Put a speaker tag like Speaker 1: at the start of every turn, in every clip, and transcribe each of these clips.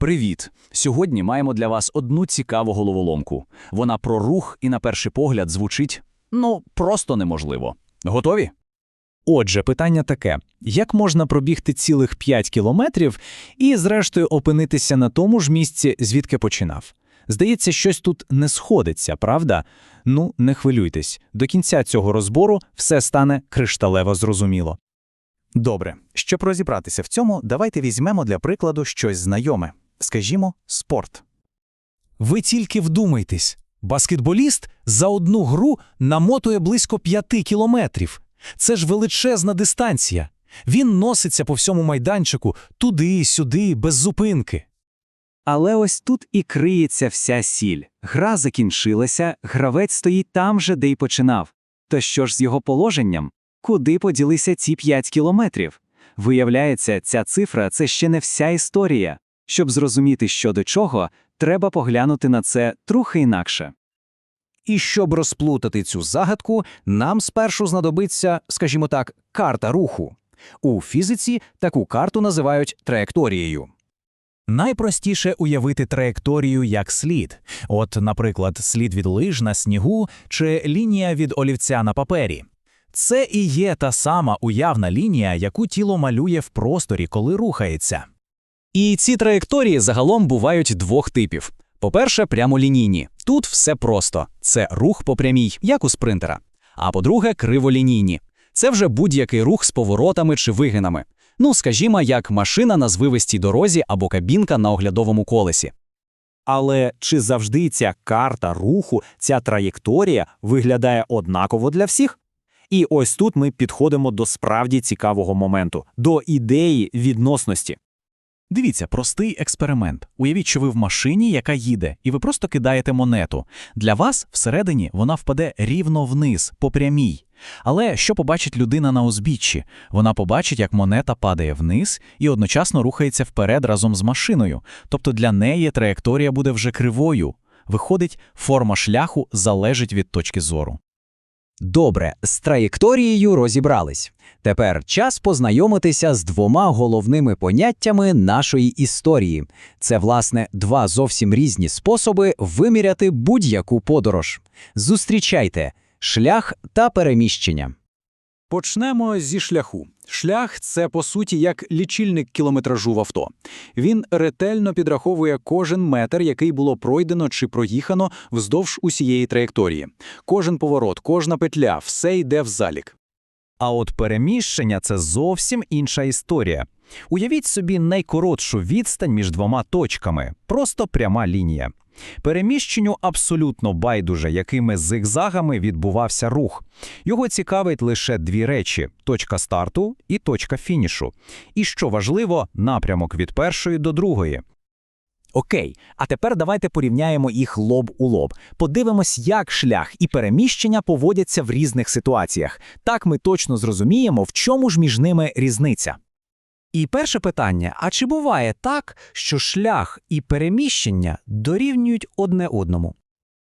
Speaker 1: Привіт! Сьогодні маємо для вас одну цікаву головоломку. Вона про рух і на перший погляд звучить ну просто неможливо. Готові?
Speaker 2: Отже, питання таке: як можна пробігти цілих 5 кілометрів і, зрештою, опинитися на тому ж місці, звідки починав? Здається, щось тут не сходиться, правда? Ну, не хвилюйтесь. До кінця цього розбору все стане кришталево зрозуміло. Добре, щоб розібратися в цьому, давайте візьмемо для прикладу щось знайоме. Скажімо, спорт. Ви тільки вдумайтесь. Баскетболіст за одну гру намотує близько 5 кілометрів. Це ж величезна дистанція. Він носиться по всьому майданчику туди, сюди, без зупинки.
Speaker 3: Але ось тут і криється вся сіль. Гра закінчилася, гравець стоїть там же, де й починав. То що ж з його положенням? Куди поділися ці 5 кілометрів? Виявляється, ця цифра це ще не вся історія. Щоб зрозуміти, що до чого, треба поглянути на це трохи інакше.
Speaker 2: І щоб розплутати цю загадку, нам спершу знадобиться, скажімо так, карта руху. У фізиці таку карту називають траєкторією. Найпростіше уявити траєкторію як слід. От, наприклад, слід від лиж на снігу чи лінія від олівця на папері. Це і є та сама уявна лінія, яку тіло малює в просторі, коли рухається.
Speaker 1: І ці траєкторії загалом бувають двох типів. По-перше, прямолінійні. Тут все просто це рух по прямій, як у спринтера. А по-друге, криволінійні. Це вже будь-який рух з поворотами чи вигинами. Ну, скажімо, як машина на звивистій дорозі або кабінка на оглядовому колесі.
Speaker 4: Але чи завжди ця карта руху, ця траєкторія виглядає однаково для всіх? І ось тут ми підходимо до справді цікавого моменту, до ідеї відносності.
Speaker 2: Дивіться, простий експеримент. Уявіть, що ви в машині, яка їде, і ви просто кидаєте монету. Для вас всередині вона впаде рівно вниз, по прямій. Але що побачить людина на узбіччі? Вона побачить, як монета падає вниз і одночасно рухається вперед разом з машиною. Тобто для неї траєкторія буде вже кривою. Виходить, форма шляху залежить від точки зору.
Speaker 5: Добре, з траєкторією розібрались. Тепер час познайомитися з двома головними поняттями нашої історії. Це, власне, два зовсім різні способи виміряти будь-яку подорож. Зустрічайте шлях та переміщення.
Speaker 4: Почнемо зі шляху. Шлях це по суті як лічильник кілометражу в авто. Він ретельно підраховує кожен метр, який було пройдено чи проїхано вздовж усієї траєкторії. Кожен поворот, кожна петля, все йде в залік.
Speaker 2: А от переміщення це зовсім інша історія. Уявіть собі найкоротшу відстань між двома точками, просто пряма лінія. Переміщенню абсолютно байдуже, якими зигзагами відбувався рух. Його цікавить лише дві речі: точка старту і точка фінішу. І що важливо, напрямок від першої до другої.
Speaker 4: Окей, а тепер давайте порівняємо їх лоб у лоб. Подивимось, як шлях і переміщення поводяться в різних ситуаціях. Так ми точно зрозуміємо, в чому ж між ними різниця.
Speaker 6: І перше питання: а чи буває так, що шлях і переміщення дорівнюють одне одному?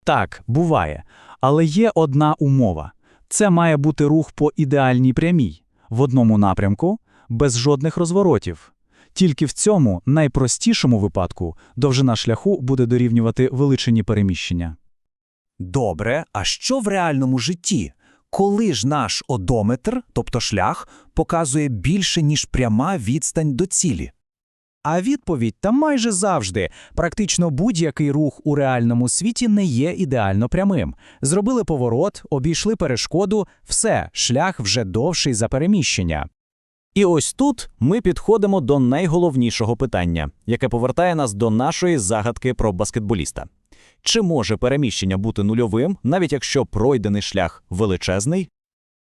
Speaker 3: Так, буває. Але є одна умова: це має бути рух по ідеальній прямій, в одному напрямку, без жодних розворотів. Тільки в цьому найпростішому випадку довжина шляху буде дорівнювати величині переміщення.
Speaker 6: Добре, а що в реальному житті? Коли ж наш одометр, тобто шлях, показує більше, ніж пряма відстань до цілі? А відповідь там майже завжди. Практично будь-який рух у реальному світі не є ідеально прямим. Зробили поворот, обійшли перешкоду, все, шлях вже довший за переміщення.
Speaker 4: І ось тут ми підходимо до найголовнішого питання, яке повертає нас до нашої загадки про баскетболіста. Чи може переміщення бути нульовим, навіть якщо пройдений шлях величезний?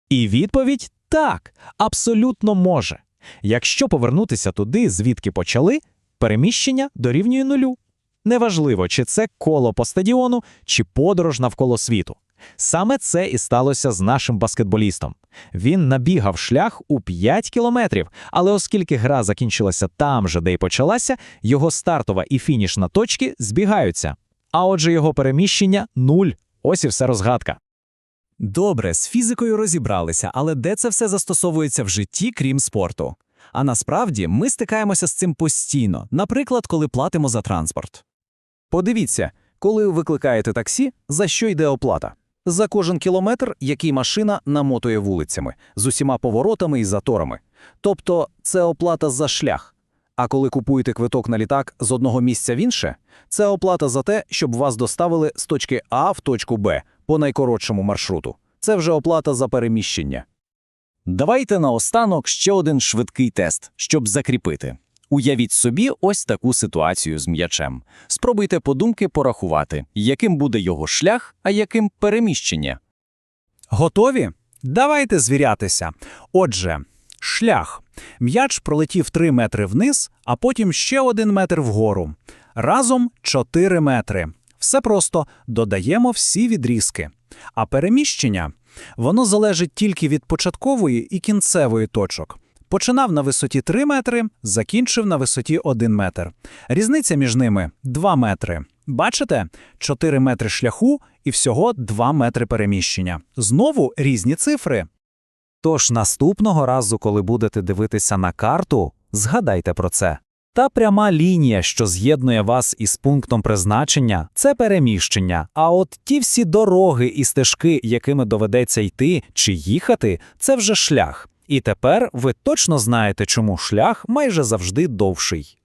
Speaker 4: І відповідь так, абсолютно може. Якщо повернутися туди, звідки почали, переміщення дорівнює нулю. Неважливо, чи це коло по стадіону, чи подорож навколо світу. Саме це і сталося з нашим баскетболістом. Він набігав шлях у 5 кілометрів, але оскільки гра закінчилася там же, де й почалася, його стартова і фінішна точки збігаються. А отже, його переміщення нуль. Ось і все розгадка.
Speaker 6: Добре, з фізикою розібралися, але де це все застосовується в житті, крім спорту?
Speaker 1: А насправді ми стикаємося з цим постійно, наприклад, коли платимо за транспорт.
Speaker 2: Подивіться, коли ви викликаєте таксі, за що йде оплата? За кожен кілометр, який машина намотує вулицями, з усіма поворотами і заторами. Тобто це оплата за шлях. А коли купуєте квиток на літак з одного місця в інше, це оплата за те, щоб вас доставили з точки А в точку Б по найкоротшому маршруту. Це вже оплата за переміщення.
Speaker 4: Давайте наостанок ще один швидкий тест, щоб закріпити. Уявіть собі ось таку ситуацію з м'ячем. Спробуйте подумки порахувати, яким буде його шлях, а яким переміщення.
Speaker 6: Готові? Давайте звірятися. Отже, шлях. М'яч пролетів 3 метри вниз, а потім ще 1 метр вгору. Разом 4 метри. Все просто додаємо всі відрізки. А переміщення воно залежить тільки від початкової і кінцевої точок. Починав на висоті 3 метри, закінчив на висоті 1 метр. Різниця між ними 2 метри. Бачите? 4 метри шляху і всього 2 метри переміщення. Знову різні цифри.
Speaker 3: Тож наступного разу, коли будете дивитися на карту, згадайте про це. Та пряма лінія, що з'єднує вас із пунктом призначення, це переміщення. А от ті всі дороги і стежки, якими доведеться йти чи їхати, це вже шлях. І тепер ви точно знаєте, чому шлях майже завжди довший.